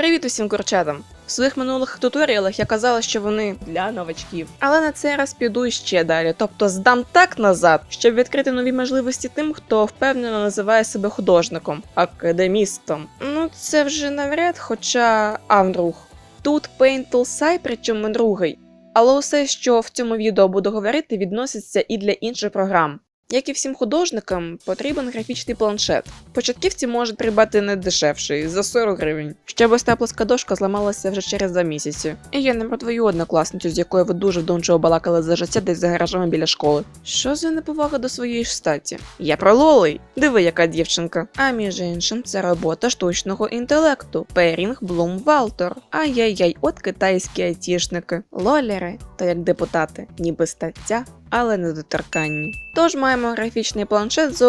Привіт усім курчатам! В своїх минулих туторіалах я казала, що вони для новачків. Але на цей раз піду ще далі, тобто здам так назад, щоб відкрити нові можливості тим, хто впевнено називає себе художником, академістом. Ну, це вже навряд, хоча Авдруг. Тут Paint Toolsai, причому другий. Але усе, що в цьому відео буду говорити, відноситься і для інших програм. Як і всім художникам, потрібен графічний планшет. Початківці можуть придбати не дешевший за 40 гривень. Щоб ось та плоска дошка зламалася вже через два місяці. І я не про твою однокласницю, з якою ви дуже вдумчиво балакали за життя десь за гаражами біля школи. Що за неповага до своєї ж статі? Я про Лолей. Диви, яка дівчинка. А між іншим, це робота штучного інтелекту. Перінг Блум Валтор. Ай-яй-яй, от китайські айтішники. Лолери, то як депутати, ніби стаття але недоторканні. Тож маємо графічний планшет з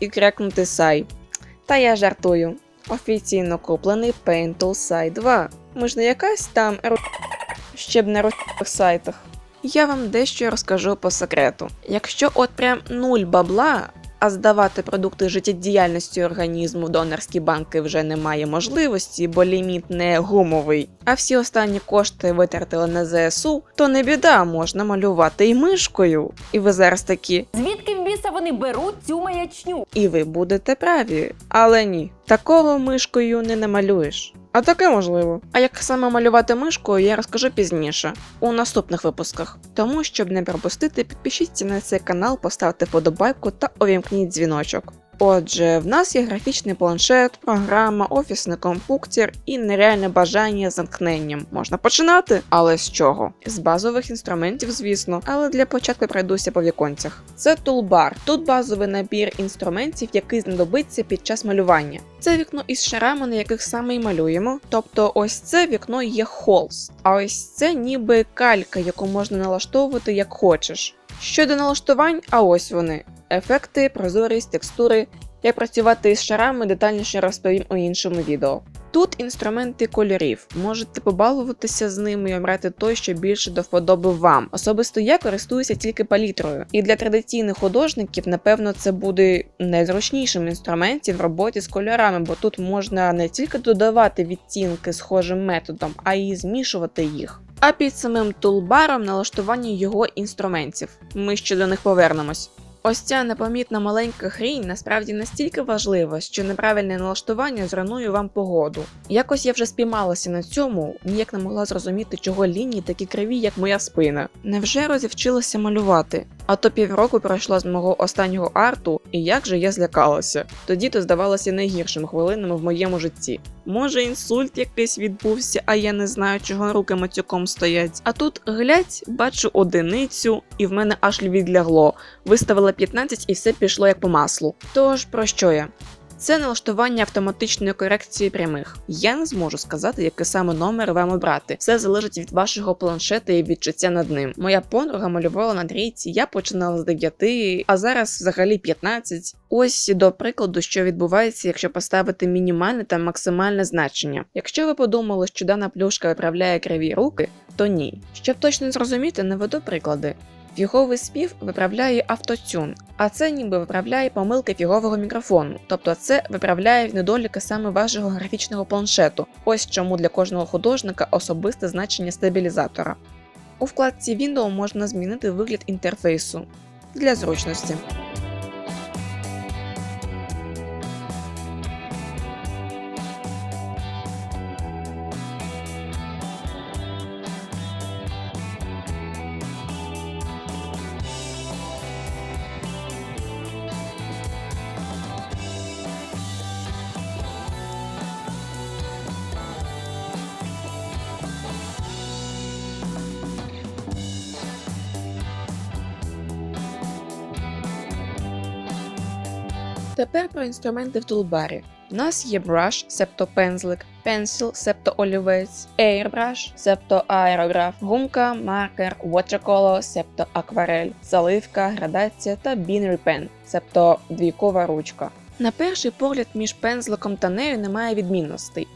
і крякнути Сай. Та я жартую. Офіційно куплений Paint Tool 2. Ми ж не якась там ру... ще б на русських сайтах. Я вам дещо розкажу по секрету. Якщо от прям нуль бабла, а здавати продукти життєдіяльності організму донорські банки вже немає можливості, бо ліміт не гумовий, а всі останні кошти витратили на ЗСУ, то не біда, можна малювати і мишкою. І ви зараз такі, Звідки вони беруть цю маячню? і ви будете праві. Але ні, такого мишкою не намалюєш. А таке можливо. А як саме малювати мишкою, я розкажу пізніше, у наступних випусках. Тому, щоб не пропустити, підпишіться на цей канал, поставте вподобайку та увімкніть дзвіночок. Отже, в нас є графічний планшет, програма, офісний компуктір і нереальне бажання замкненням. Можна починати, але з чого? З базових інструментів, звісно, але для початку пройдуся по віконцях. Це тулбар. Тут базовий набір інструментів, який знадобиться під час малювання. Це вікно із шарами, на яких саме і малюємо. Тобто, ось це вікно є холст, а ось це ніби калька, яку можна налаштовувати як хочеш. Щодо налаштувань, а ось вони ефекти, прозорість, текстури. Як працювати з шарами детальніше розповім у іншому відео. Тут інструменти кольорів, можете побалуватися з ними і обрати той, що більше до вподоби вам. Особисто я користуюся тільки палітрою, і для традиційних художників, напевно, це буде найзручнішим інструментом в роботі з кольорами, бо тут можна не тільки додавати відтінки схожим методом, а й змішувати їх. А під самим тулбаром налаштування його інструментів. Ми ще до них повернемось. Ось ця непомітна маленька хрінь насправді настільки важлива, що неправильне налаштування зруйнує вам погоду. Якось я вже спіймалася на цьому, ніяк не могла зрозуміти, чого лінії такі криві, як моя спина. Невже розівчилася малювати? А то півроку пройшло з мого останнього арту, і як же я злякалася. Тоді то здавалося найгіршим хвилинами в моєму житті. Може, інсульт якийсь відбувся, а я не знаю, чого руки матюком стоять. А тут глядь, бачу одиницю, і в мене аж відлягло. Виставила 15 і все пішло як по маслу. Тож про що я? Це налаштування автоматичної корекції прямих. Я не зможу сказати, який саме номер вам обрати. Все залежить від вашого планшета і відчуття над ним. Моя подруга малювала на трійці, я починала з 9, а зараз взагалі 15. Ось до прикладу, що відбувається, якщо поставити мінімальне та максимальне значення. Якщо ви подумали, що дана плюшка виправляє криві руки, то ні. Щоб точно зрозуміти, наведу приклади. Фіговий спів виправляє автотюн, а це ніби виправляє помилки фігового мікрофону, тобто це виправляє недоліки саме вашого графічного планшету. Ось чому для кожного художника особисте значення стабілізатора. У вкладці Window можна змінити вигляд інтерфейсу для зручності. Тепер про інструменти в тулбарі. У нас є brush, себто пензлик, pencil, себто олівець, airbrush, себто аерограф, гумка, маркер, watercolor, себто акварель, заливка, градація та binary pen, себто двійкова ручка. На перший погляд між пензликом та нею немає відмінностей.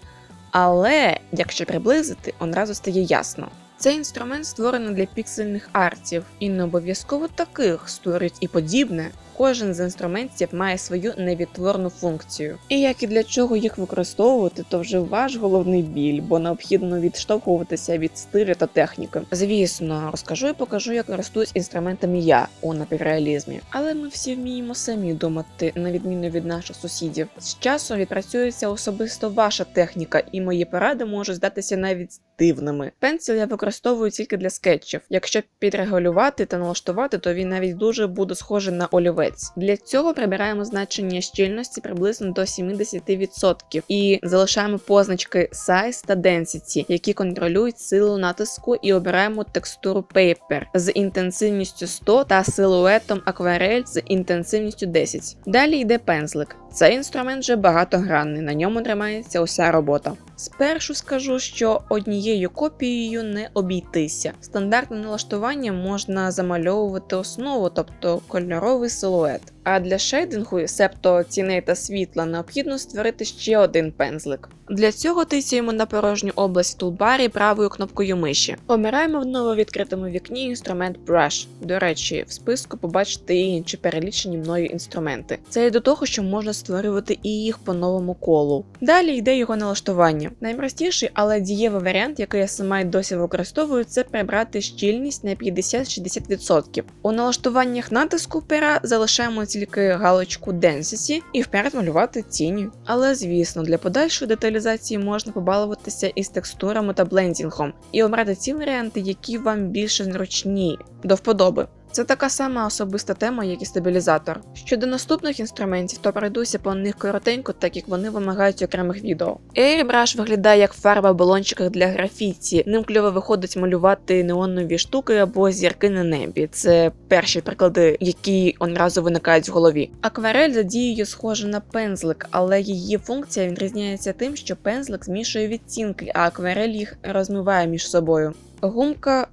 Але якщо приблизити, одразу стає ясно. Цей інструмент створений для піксельних артів, і не обов'язково таких створюють і подібне. Кожен з інструментів має свою невідтворну функцію. І як і для чого їх використовувати, то вже ваш головний біль, бо необхідно відштовхуватися від стилю та техніки. Звісно, розкажу і покажу, як користуюсь інструментами я у напівреалізмі. Але ми всі вміємо самі думати, на відміну від наших сусідів. З часом відпрацюється особисто ваша техніка, і мої поради можуть здатися навіть дивними. Пенсіл я використовую тільки для скетчів. Якщо підрегулювати та налаштувати, то він навіть дуже буде схожий на олівець. Для цього прибираємо значення щільності приблизно до 70% і залишаємо позначки Size та Density, які контролюють силу натиску, і обираємо текстуру Paper з інтенсивністю 100 та силуетом акварель з інтенсивністю 10. Далі йде пензлик. Цей інструмент вже багатогранний, на ньому тримається уся робота. Спершу скажу, що однією копією не обійтися. Стандартне налаштування можна замальовувати основу, тобто кольоровий силует. А для шейдингу, себто тіней та світла, необхідно створити ще один пензлик. Для цього тисяємо на порожню область тулбарі правою кнопкою миші. Обираємо в нововідкритому вікні інструмент Brush. До речі, в списку побачите і інші перелічені мною інструменти. Це і до того, що можна створювати і їх по новому колу. Далі йде його налаштування. Найпростіший, але дієвий варіант, який я сама й досі використовую, це прибрати щільність на 50-60%. У налаштуваннях натиску пера залишаємо тільки галочку Density і вперед малювати тіні. Але звісно, для подальшої деталізації можна побалуватися із текстурами та блендінгом і обрати ті варіанти, які вам більше зручні до вподоби. Це така сама особиста тема, як і стабілізатор. Щодо наступних інструментів, то пройдуся по них коротенько, так як вони вимагають окремих відео. Airbrush виглядає як фарба в балончиках для графіті. Ним кльово виходить малювати неонові штуки або зірки на небі. Це перші приклади, які одразу виникають в голові. Акварель за дією схожа на пензлик, але її функція відрізняється тим, що пензлик змішує відтінки, а акварель їх розмиває між собою. Гумка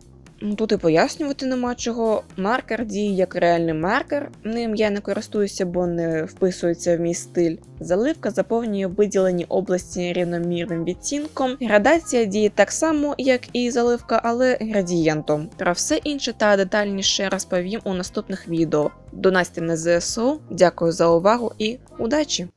Тут і пояснювати нема чого. Маркер діє як реальний маркер. Ним я не користуюся, бо не вписується в мій стиль. Заливка заповнює виділені області рівномірним відтінком. Градація діє так само, як і заливка, але градієнтом. Про все інше та детальніше розповім у наступних відео. Донатьте на ЗСУ. Дякую за увагу і удачі!